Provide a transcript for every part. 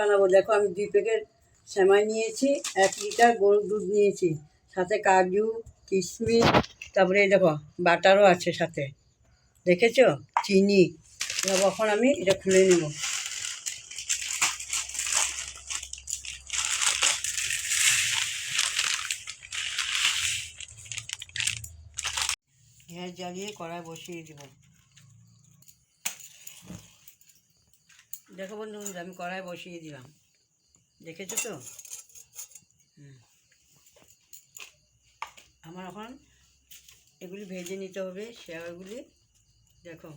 বানাবো। দেখো আমি দুই প্যাকেট সেমাই নিয়েছি, এক লিটার গরুর দুধ নিয়েছি, সাথে কাজু, কিশমিশ, তারপরে দেখো বাটারও আছে সাথে। দেখেছ? চিনি। এখন আমি এটা খুলে নেব। গ্যাস জ্বালিয়ে কড়াই বসিয়ে দেবো। দেখো বন্ধু বন্ধু আমি কড়াই বসিয়ে দিলাম। দেখেছ তো। আমার এখন এগুলি ভেজে নিতে হবে শেয়ারগুলি দেখো।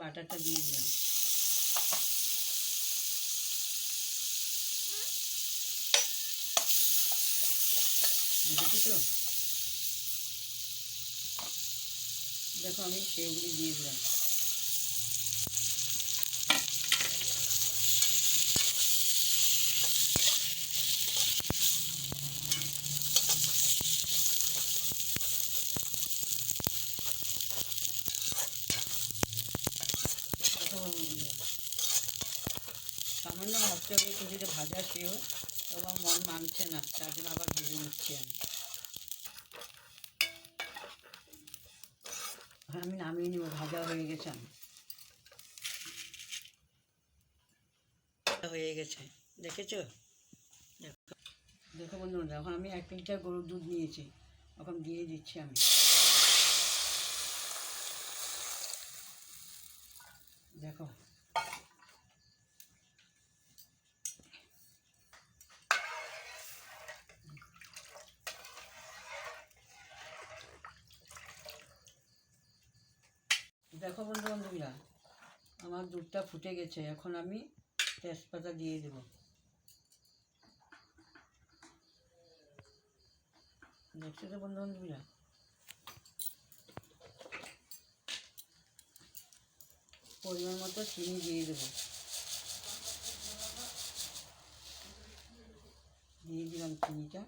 বাটারটা দিয়ে দিলাম। দেখেছ তো? দেখো আমি সেগুলি দিয়ে দিলাম। সামান্য ভাবতে হবে এটা ভাজা সেও এবং মন মানছে না, তার জন্য আবার ভেজে নিচ্ছি আমি। আমি নামিয়ে নেব, ভাজা হয়ে গেছে আমি হয়ে গেছে, দেখেছ? দেখো। দেখো বন্ধুরা এখন আমি এক লিটার গরুর দুধ নিয়েছি এখন দিয়ে দিচ্ছি আমি। দেখো। দেখো বন্ধু বন্ধুরা আমার দুধটা ফুটে গেছে, এখন আমি তেজপাতা দিয়ে দেব। দেখছ তো বন্ধু বন্ধুরা পরিমাণ মতো চিনি দিয়ে দেবো। দিয়ে দিলাম চিনিটা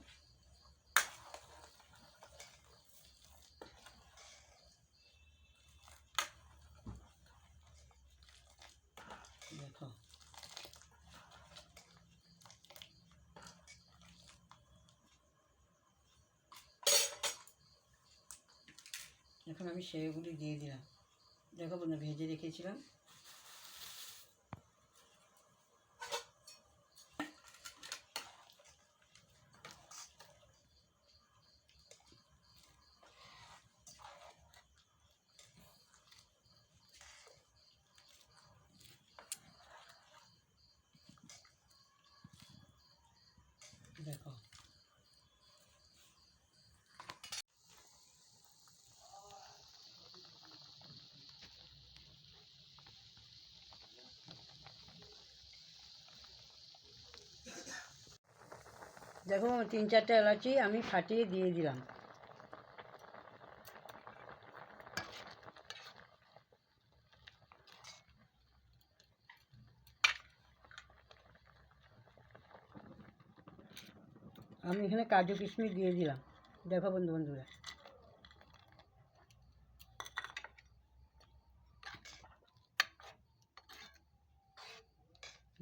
দেখো এখন আমি সেগুলি দিয়ে দিলাম। দেখো বন্ধু ভেজে রেখেছিলাম। দেখো। দেখো, তিন চারটে এলাচি আমি ফাটিয়ে দিয়ে দিলাম। আমি এখানে কাজু কিশমিশ দিয়ে দিলাম। দেখো বন্ধু, বন্ধুরা।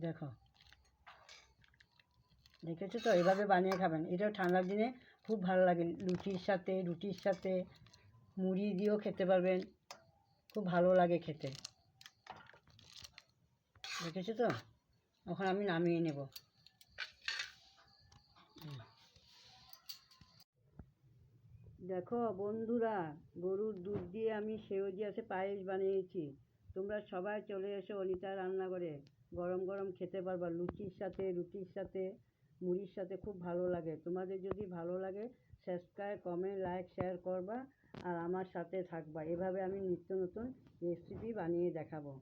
দেখো। দেখেছ তো? এভাবে বানিয়ে খাবেন। এটাও ঠান্ডার দিনে খুব ভালো লাগে। লুচির সাথে, রুটির সাথে, মুড়ি দিয়েও খেতে পারবেন। খুব ভালো লাগে খেতে। দেখেছ তো? এখন আমি নামিয়ে নেব। দেখো বন্ধুরা, গরুর দুধ দিয়ে আমি সেওজিয়াসে পায়েস বানিয়েছি। তোমরা সবাই চলে এসো অনিতা রান্নাঘরে। গরম গরম খেতে পারবা। লুচির সাথে, রুটির সাথে। মুড়ির সাথে খুব ভালো লাগে। তোমাদের যদি ভালো লাগে সাবস্ক্রাইব কমেন্ট লাইক শেয়ার করবা, আর আমার সাথে থাকবা। এভাবে আমি নিত্য নতুন রেসিপি বানিয়ে দেখাবো।